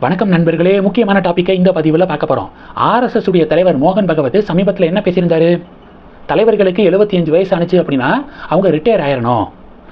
வணக்கம் நண்பர்களே முக்கியமான டாப்பிக்கை இந்த பதிவில் பார்க்க போகிறோம் ஆர்எஸ்எஸ் உடைய தலைவர் மோகன் பகவத் சமீபத்தில் என்ன பேசியிருந்தாரு? தலைவர்களுக்கு 75 அஞ்சு வயசு ஆனுச்சு அப்படின்னா அவங்க ரிட்டையர் ஆயிரணும்.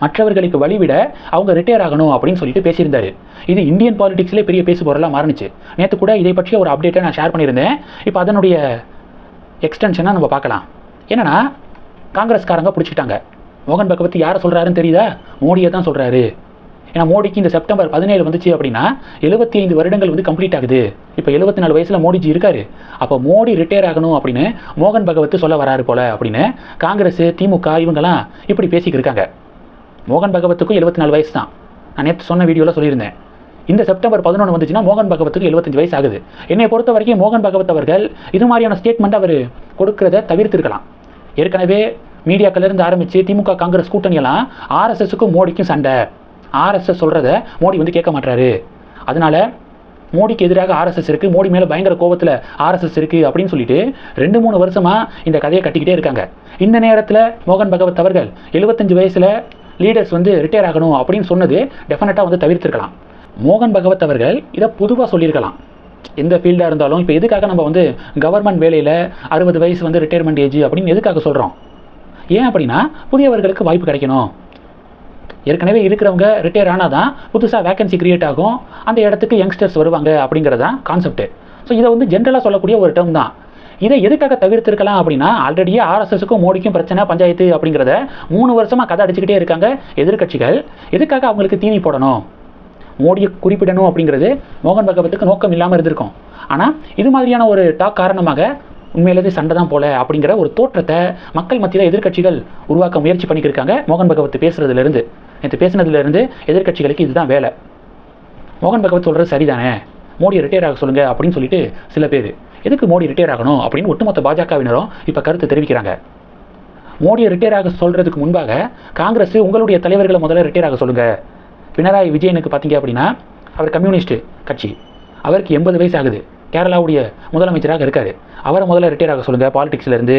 மற்றவர்களுக்கு வழிவிட அவங்க ரிட்டையர் ஆகணும் அப்படின்னு சொல்லிட்டு பேசியிருந்தாரு. இது இந்தியன் பாலிடிக்ஸ்லேயே பெரிய பேசு பொருளாக மாறுனுச்சு. நேற்று கூட இதை பற்றிய ஒரு அப்டேட்டை நான் ஷேர் பண்ணியிருந்தேன். இப்போ அதனுடைய எக்ஸ்டென்ஷனாக நம்ம பார்க்கலாம். என்னன்னா காங்கிரஸ்காரங்க பிடிச்சிட்டாங்க மோகன் பகவத் யாரை சொல்கிறாருன்னு தெரியுதா? மோடியை தான் சொல்கிறாரு ஏன்னா மோடிக்கு இந்த செப்டம்பர் பதினேழு வந்துச்சு அப்படின்னா எழுபத்தி ஐந்து வருடங்கள் வந்து கம்ப்ளீட் ஆகுது. இப்போ எழுபத்தி நாலு வயசில் மோடிஜி இருக்காரு. அப்போ மோடி ரிட்டையர் ஆகணும் அப்படின்னு மோகன் பகவத் சொல்ல வராரு போல அப்படின்னு காங்கிரஸ் திமுக இவங்கெல்லாம் இப்படி பேசிக்கிட்டு இருக்காங்க. மோகன் பகவத்துக்கும் எழுபத்தி நாலு வயசு தான். நான் நேற்று சொன்ன வீடியோவில் சொல்லியிருந்தேன். இந்த செப்டம்பர் பதினொன்று வந்துச்சுன்னா மோகன் பகவத்துக்கு 75 வயசு ஆகுது. என்னை பொறுத்த வரைக்கும் மோகன் பகவத் அவர்கள் இது மாதிரியான ஸ்டேட்மெண்ட் அவர் கொடுக்கறத தவிர்த்திருக்கலாம். ஏற்கனவே மீடியாக்கள்ல இருந்து ஆரம்பித்து திமுக காங்கிரஸ் கூட்டணியெல்லாம் ஆர்எஸ்எஸுக்கும் மோடிக்கும் சண்டை. ஆர்எஸ்எஸ் சொல்கிறத மோடி வந்து கேட்க மாட்டாரு அதனால மோடிக்கு எதிராக ஆர்எஸ்எஸ் இருக்குது மோடி மேலே பயங்கர கோபத்தில் ஆர்எஸ்எஸ் இருக்குது அப்படின்னு சொல்லிட்டு ரெண்டு மூணு வருஷமாக இந்த கதையை கட்டிக்கிட்டே இருக்காங்க. இந்த நேரத்தில் மோகன் பகவத் அவர்கள் 75 வயசில் லீடர்ஸ் வந்து ரிட்டையர் ஆகணும் அப்படின்னு சொன்னது டெஃபினட்டாக வந்து தவிர்த்திருக்கலாம். மோகன் பகவத் அவர்கள் இதை பொதுவாக சொல்லியிருக்கலாம். எந்த ஃபீல்டாக இருந்தாலும் இப்போ எதுக்காக நம்ம வந்து கவர்மெண்ட் வேலையில் அறுபது வயசு வந்து ரிட்டையர்மெண்ட் ஏஜ் அப்படின்னு எதுக்காக சொல்கிறோம் ஏன் அப்படின்னா புதியவர்களுக்கு வாய்ப்பு கிடைக்கணும். ஏற்கனவே இருக்கிறவங்க ரிட்டையர் ஆனால் தான் புதுசாக வேகன்சி கிரியேட் ஆகும். அந்த இடத்துக்கு யங்ஸ்டர்ஸ் வருவாங்க அப்படிங்கிறது தான் கான்செப்ட் ஸோ இதை வந்து ஜென்ரலாக சொல்லக்கூடிய ஒரு டேர்ம் தான். இதை எதுக்காக தவிர்த்திருக்கலாம் அப்படின்னா ஆல்ரெடியே ஆர்எஸ்எஸ்க்கும் மோடிக்கும் பிரச்சனை பஞ்சாயத்து அப்படிங்கிறத மூணு வருஷமாக கதை அடிச்சுக்கிட்டே இருக்காங்க எதிர்க்கட்சிகள். எதுக்காக அவங்களுக்கு தீனி போடணும்? மோடியை குறிப்பிடணும் அப்படிங்கிறது மோகன் பகவத்துக்கு நோக்கம் இல்லாமல் இருந்திருக்கும். ஆனால் இது மாதிரியான ஒரு டாக் காரணமாக உண்மையிலேயே சண்டை தான் போல அப்படிங்கிற ஒரு தோற்றத்தை மக்கள் மத்தியில் எதிர்க்கட்சிகள் உருவாக்க முயற்சி பண்ணிக்கிட்டு இருக்காங்க மோகன் பகவத் பேசுகிறதுலேருந்து நேற்று பேசுனதுலேருந்து எதிர்க்கட்சிகளுக்கு இதுதான் வேலை. மோகன் பகவத் சொல்கிறது சரிதானே? மோடி ரிட்டையர் ஆக சொல்லுங்கள் அப்படின்னு சொல்லிட்டு சில பேர். எதுக்கு மோடி ரிட்டையர் ஆகணும் அப்படின்னு ஒட்டுமொத்த பாஜகவினரும் இப்போ கருத்து தெரிவிக்கிறாங்க. மோடியை ரிட்டையர் ஆக சொல்கிறதுக்கு முன்பாக காங்கிரஸ் உங்களுடைய தலைவர்களை முதல்ல ரிட்டையர் ஆக சொல்லுங்கள் பினராயி விஜயனுக்கு பார்த்தீங்க அப்படின்னா அவர் கம்யூனிஸ்ட் கட்சி. அவருக்கு எண்பது வயசு ஆகுது. கேரளாவுடைய முதலமைச்சராக இருக்கார். அவரை முதல்ல ரிட்டையர் ஆக சொல்லுங்கள் பாலிடிக்ஸ்லேருந்து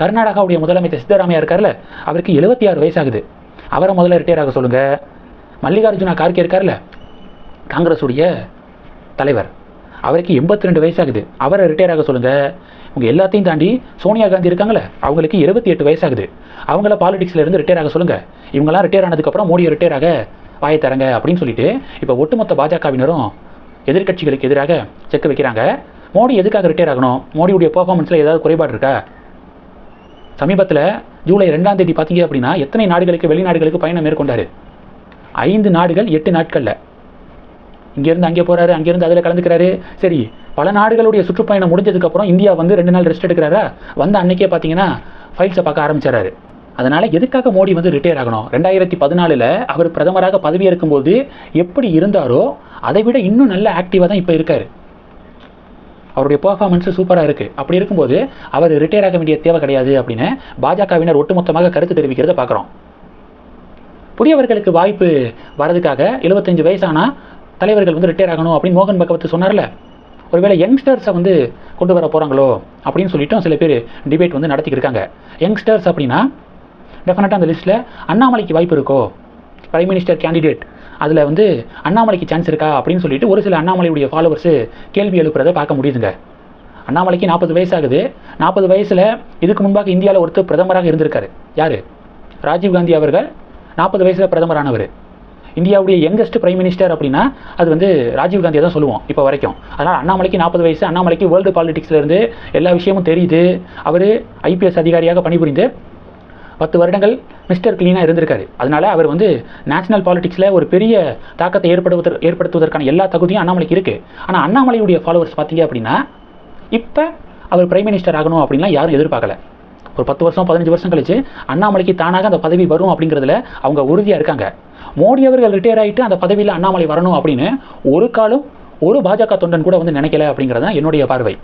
கர்நாடகாவுடைய முதலமைச்சர் சித்தராமையா இருக்கார்ல அவருக்கு எழுபத்தி ஆறு வயசாகுது. அவரை முதல்ல ரிட்டையர் ஆக சொல்லுங்கள் மல்லிகார்ஜுனா கார்கே இருக்கார்ல காங்கிரஸுடைய தலைவர். அவருக்கு எண்பத்தி ரெண்டு வயசாகுது. அவரை ரிட்டையர் ஆக சொல்லுங்கள் இவங்க எல்லாத்தையும் தாண்டி சோனியா காந்தி இருக்காங்களே அவங்களுக்கு இருபத்தி எட்டு வயசாகுது. அவங்கள பாலிடிக்ஸ்லேருந்து ரிட்டையர் ஆக சொல்லுங்க. இவங்களாம் ரிட்டையர் ஆனதுக்கப்புறம் மோடியை ரிட்டையர் ஆக வாயை தரங்க அப்படின்னு சொல்லிட்டு இப்போ ஒட்டுமொத்த பாஜகவினரும் எதிர்க்கட்சிகளுக்கு எதிராக செக் வைக்கிறாங்க. மோடி எதுக்காக ரிட்டையர் ஆகணும்? மோடியுடைய பர்ஃபார்மன்ஸில் ஏதாவது குறைபாடு இருக்கா? சமீபத்தில் ஜூலை ரெண்டாம் தேதி பார்த்தீங்க அப்படின்னா எத்தனை நாடுகளுக்கு வெளிநாடுகளுக்கு பயணம் மேற்கொண்டாரு? ஐந்து நாடுகள் எட்டு நாட்களில். இங்கேருந்து அங்கே போகிறாரு அங்கேருந்து அதில் கலந்துக்கிறாரு. சரி பல நாடுகளுடைய சுற்றுப்பயணம் முடிஞ்சதுக்கப்புறம் இந்தியா வந்து ரெண்டு நாள் ரெஸ்ட் எடுக்கிறாரா? வந்த அன்னைக்கே பார்த்தீங்கன்னா ஃபைல்ஸை பார்க்க ஆரம்பிச்சிடறாரு அதனால் எதுக்காக மோடி வந்து ரிட்டையர் ஆகணும்? ரெண்டாயிரத்தி பதினாலில் அவர் பிரதமராக பதவியேற்கும் போது எப்படி இருந்தாரோ அதை விட இன்னும் நல்ல ஆக்டிவாக தான் இப்போ இருக்கார். அவருடைய பர்ஃபார்மன்ஸு சூப்பராக இருக்குது அப்படி இருக்கும்போது அவர் ரிட்டையர் ஆக வேண்டிய தேவை கிடையாது அப்படின்னு பாஜகவினர் ஒட்டுமொத்தமாக கருத்து தெரிவிக்கிறத பார்க்குறோம். புதியவர்களுக்கு வாய்ப்பு வரதுக்காக 75 வயசானா தலைவர்கள் வந்து ரிட்டையர் ஆகணும் அப்படின்னு மோகன் பகவத் சொன்னார்ல. ஒருவேளை யங்ஸ்டர்ஸை வந்து கொண்டு வர போகிறாங்களோ அப்படின்னு சொல்லிட்டும் சில பேர் டிபேட் வந்து நடத்திக்கிருக்காங்க யங்ஸ்டர்ஸ் அப்படின்னா டெஃபினட்டாக அந்த லிஸ்ட்டில் அண்ணாமலைக்கு வாய்ப்பு இருக்கோ? பிரைம் மினிஸ்டர் கேண்டிடேட் அதில் வந்து அண்ணாமலைக்கு சான்ஸ் இருக்கா அப்படின்னு சொல்லிட்டு ஒரு சில அண்ணாமலையுடைய ஃபாலோவர்ஸு கேள்வி எழுப்புறதை பார்க்க முடியுதுங்க. அண்ணாமலைக்கு நாற்பது வயசாகுது. நாற்பது வயசில் இதுக்கு முன்பாக இந்தியாவில் ஒருத்தர் பிரதமராக இருந்திருக்காரு. யார்? ராஜீவ்காந்தி அவர்கள். நாற்பது வயசில் பிரதமரானவர். இந்தியாவுடைய யங்கஸ்ட் பிரைம் மினிஸ்டர் அப்படின்னா அது வந்து ராஜீவ்காந்தியை தான் சொல்லுவோம் இப்போ வரைக்கும். அதனால் அண்ணாமலைக்கு நாற்பது வயசு அண்ணாமலைக்கு வேர்ல்டு பாலிடிக்ஸ்லேருந்து எல்லா விஷயமும் தெரியுது. அவர் ஐபிஎஸ் அதிகாரியாக பணிபுரிந்து பத்து வருடங்கள் மிஸ்டர் கிளீனாக இருந்திருக்காரு. அதனால் அவர் வந்து நேஷனல் பாலிடிக்ஸில் ஒரு பெரிய தாக்கத்தை ஏற்படுவதற்கு ஏற்படுத்துவதற்கான எல்லா தகுதியும் அண்ணாமலைக்கு இருக்குது ஆனால் அண்ணாமலையுடைய ஃபாலோவர்ஸ் பார்த்தீங்க அப்படின்னா இப்போ அவர் பிரைம் மினிஸ்டர் ஆகணும் அப்படின்லாம் யாரும் எதிர்பார்க்கல. ஒரு பத்து வருஷம் பதினஞ்சு வருஷம் கழிச்சு அண்ணாமலைக்கு தானாக அந்த பதவி வரும் அப்படிங்கிறதுல அவங்க உறுதியாக இருக்காங்க. மோடி அவர்கள் ரிட்டையர் ஆகிட்டு அந்த பதவியில் அண்ணாமலை வரணும் அப்படின்னு ஒரு காலம் ஒரு பாஜக தொண்டன் கூட வந்து நினைக்கல அப்படிங்கிறது தான் என்னுடைய பார்வை.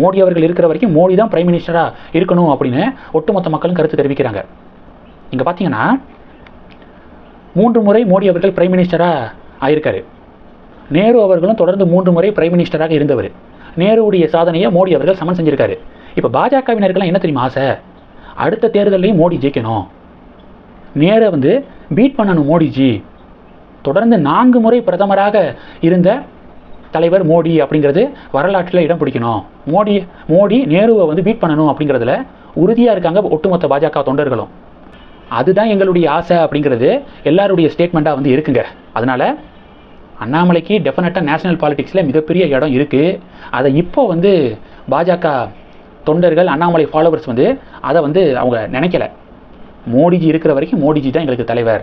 மோடி அவர்கள் இருக்கிற வரைக்கும் மோடி தான் பிரைம் மினிஸ்டராக இருக்கணும் அப்படின்னு ஒட்டுமொத்த மக்களும் கருத்து தெரிவிக்கிறாங்க. இங்கே பார்த்தீங்கன்னா மூன்று முறை மோடி அவர்கள் பிரைம் மினிஸ்டராக ஆயிருக்காரு. நேரு அவர்களும் தொடர்ந்து மூன்று முறை பிரைம் மினிஸ்டராக இருந்தவர். நேருவுடைய சாதனையை மோடி அவர்கள் சமன் செஞ்சிருக்காரு. இப்போ பாஜகவினருக்கெல்லாம் என்ன தெரியுமா ஆசை? அடுத்த தேர்தலையும் மோடி ஜெயிக்கணும். நேரை வந்து பீட் பண்ணணும் மோடிஜி. தொடர்ந்து நான்கு முறை பிரதமராக இருந்த தலைவர் மோடி அப்படிங்கிறது வரலாற்றில் இடம் பிடிக்கணும். மோடி மோடி நேருவை வந்து பீட் பண்ணணும் அப்படிங்கிறதுல உறுதியாக இருக்காங்க ஒட்டுமொத்த பாஜக தொண்டர்களும். அதுதான் எங்களுடைய ஆசை அப்படிங்கிறது எல்லாருடைய ஸ்டேட்மெண்ட்டாக வந்து இருக்குங்க. அதனால் அண்ணாமலைக்கு டெஃபினட்டாக நேஷனல் பாலிடிக்ஸில் மிகப்பெரிய இடம் இருக்குது அதை இப்போ வந்து பாஜக தொண்டர்கள் அண்ணாமலை ஃபாலோவர்ஸ் வந்து அதை வந்து அவங்க நினைக்கல. மோடிஜி இருக்கிற வரைக்கும் மோடிஜி தான் எங்களுக்கு தலைவர்.